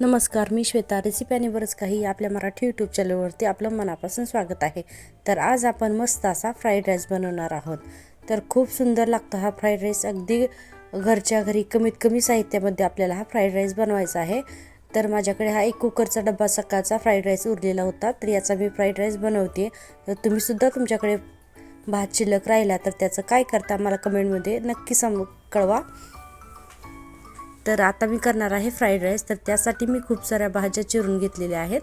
नमस्कार मी श्वेता. रेसिपी आणि बरंच काही आपल्या मराठी यूट्यूब चॅनलवरती आपलं मनापासून स्वागत आहे. तर आज आपण मस्त असा फ्राईड राईस बनवणार आहोत. तर खूप सुंदर लागतो हा फ्राईड राईस अगदी घरच्या घरी कमीत कमी साहित्यामध्ये आपल्याला हा फ्राईड राईस बनवायचा आहे. तर माझ्याकडे हा एक कुकरचा डब्बा सकाळचा फ्राईड राईस उरलेला होता तर याचा मी फ्राईड राईस बनवते. तर तुम्हीसुद्धा तुमच्याकडे भात शिल्लक राहिला तर त्याचं काय करता मला कमेंटमध्ये नक्की सम कळवा. तर आता मी करणार आहे फ्राईड राईस. तर त्यासाठी मी खूप साऱ्या भाज्या चिरून घेतलेल्या आहेत.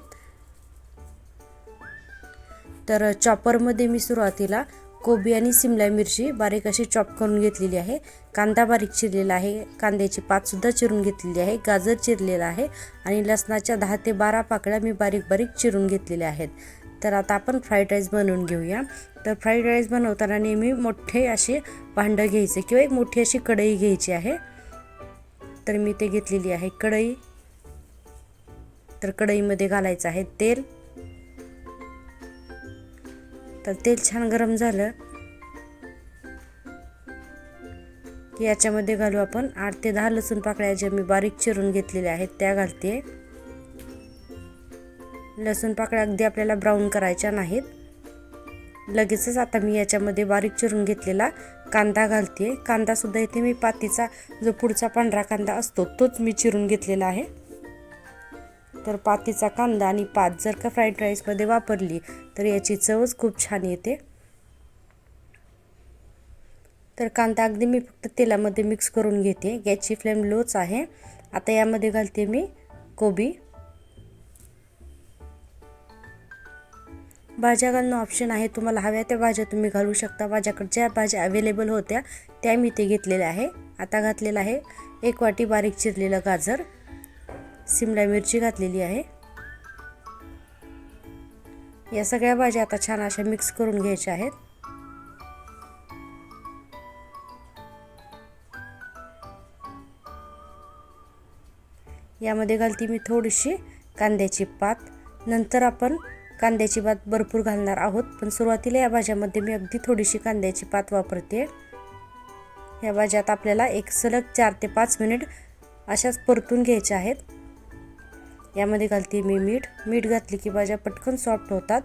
तर चॉपरमध्ये मी सुरुवातीला कोबी आणि सिमला मिरची बारीक अशी चॉप करून घेतलेली आहे. कांदा बारीक चिरलेला आहे. कांद्याची पातसुद्धा चिरून घेतलेली आहे. गाजर चिरलेला आहे. आणि लसणाच्या दहा ते बारा पाकळ्या मी बारीक बारीक चिरून घेतलेल्या आहेत. तर आता आपण फ्राईड राईस बनवून घेऊया. तर फ्राईड राईस बनवताना नेहमी मोठे असे भांडं घ्यायचे किंवा एक मोठी अशी कढई घ्यायची आहे. तर मी ते घेतलेली आहे. कढई. तर कढईमध्ये घालायचं आहे तेल. तर तेल छान गरम झालं. की याच्यामध्ये घालू आपण आठ ते दहा लसूण पाकळ्या ज्या मी बारीक चिरून घेतलेल्या आहेत त्या घालते. लसूण पाकळ्या अगदी आपल्याला ब्राऊन करायच्या नाहीत. लगेचच आता मी याच्यामध्ये बारीक चिरून घेतलेला कांदा घालते कांदासुद्धा इथे मी पातीचा जो पुढचा पांढरा कांदा असतो तोच मी चिरून घेतलेला आहे. तर पातीचा कांदा आणि पात जर का फ्राईड राईसमध्ये वापरली तर याची चवच खूप छान येते. तर कांदा अगदी मी फक्त तेलामध्ये मिक्स करून घेते. गॅसची फ्लेम लोच आहे. आता यामध्ये घालते मी कोबी. भाज्या घालणं ऑप्शन आहे. तुम्हाला हव्या त्या भाज्या तुम्ही घालू शकता. माझ्याकडे ज्या भाज्या अवेलेबल होत्या त्या मी ते घेतलेल्या आहे. आता घातलेलं आहे एक वाटी बारीक चिरलेलं गाजर. सिमला मिरची घातलेली आहे. या सगळ्या भाज्या आता छान अशा मिक्स करून घ्यायच्या आहेत. यामध्ये घालते मी थोडीशी कांद्याची पात. नंतर आपण कांद्याची पात भरपूर घालणार आहोत पण सुरुवातीला या भाज्यामध्ये मी अगदी थोडीशी कांद्याची पात वापरते. या भाज्यात आपल्याला एक सलग चार ते पाच मिनिट अशाच परतून घ्यायच्या आहेत. यामध्ये घालते मी मीठ. मीठ घातली की भाज्या पटकन सॉफ्ट होतात.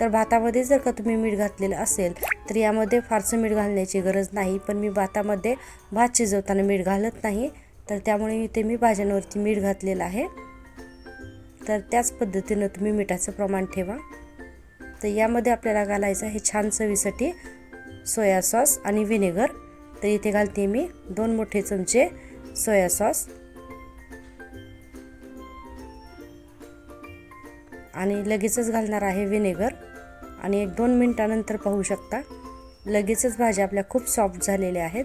तर भातामध्ये जर का तुम्ही मीठ घातलेलं असेल तर यामध्ये फारसं मीठ घालण्याची गरज नाही पण मी भातामध्ये भात शिजवताना मीठ घालत नाही. तर त्यामुळे इथे मी भाज्यांवरती मीठ घातलेलं आहे. तर त्याच पद्धतीनं तुम्ही मिठाचं प्रमाण ठेवा. तर यामध्ये आपल्याला घालायचं हे छान चवीसाठी सोया सॉस आणि व्हिनेगर. तर इथे घालते मी दोन मोठे चमचे सोया सॉस. आणि लगेचच घालणार आहे व्हिनेगर. आणि एक दोन मिनटानंतर पाहू शकता. लगेचच भाज्या आपल्या खूप सॉफ्ट झालेल्या आहेत.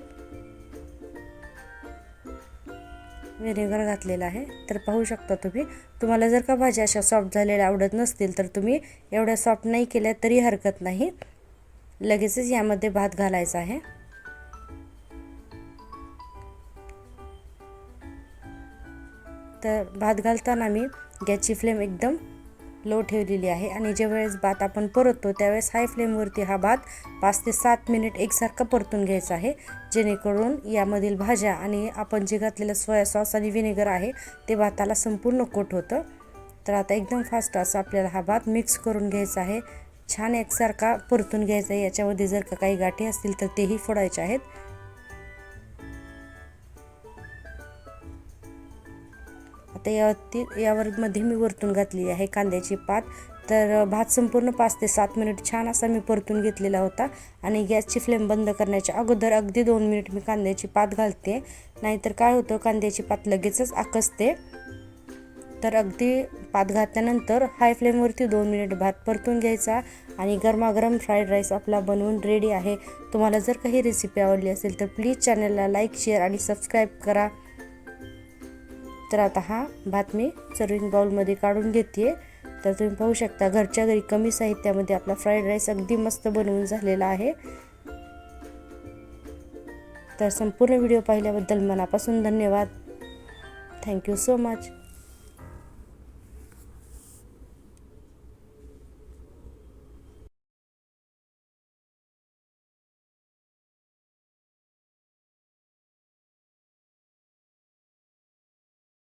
व्हिनेगर घातलेला आहे. तर पाहू शकता तुम्ही तुम्हाला जर का भाज्या अशा सॉफ्ट झालेल्या आवडत नसतील तर तुम्ही एवढ्या सॉफ्ट नाही केल्या तरी हरकत नाही. लगेचच यामध्ये भात घालायचा आहे. तर भात घालताना मी गॅसची फ्लेम एकदम लो ठेवलेली आहे आणि ज्यावेळेस भात आपण परततो त्यावेळेस हाय फ्लेमवरती हा भात पाच ते सात मिनिट एकसारखा परतून घ्यायचा आहे. जेणेकरून यामधील भाज्या आणि आपण जे घातलेलं सोया सॉस आणि व्हिनेगर आहे ते भाताला संपूर्ण कोट होतं. तर आता एकदम फास्ट असं आपल्याला हा भात मिक्स करून घ्यायचा आहे. छान एकसारखा परतून घ्यायचा आहे. याच्यामध्ये जर का काही गाठी असतील तर तेही फोडायचे आहेत. आता यावरती यावर मध्ये मी वरतून घातली आहे कांद्याची पात. तर भात संपूर्ण पाच ते सात मिनिट छान असा मी परतून घेतलेला होता आणि गॅसची फ्लेम बंद करण्याच्या अगोदर अगदी दोन मिनिट मी कांद्याची पात घालते. नाहीतर काय होतं कांद्याची पात लगेचच आकसते. तर अगदी पात घातल्यानंतर हाय फ्लेमवरती दोन मिनिट भात परतून घ्यायचा आणि गरमागरम फ्राईड राईस आपला बनवून रेडी आहे. तुम्हाला जर काही रेसिपी आवडली असेल तर प्लीज चॅनलला लाईक शेअर आणि सबस्क्राईब करा. तर आता हा भात मी सर्विंग बाउलमध्ये काढून घेते तर तुम्ही पाहू शकता घरच्या घरी कमी साहित्यामध्ये आपला फ्राईड राईस अगदी मस्त बनवून झालेला आहे. तर संपूर्ण व्हिडिओ पाहिल्याबद्दल मनापासून धन्यवाद. Thank you so much.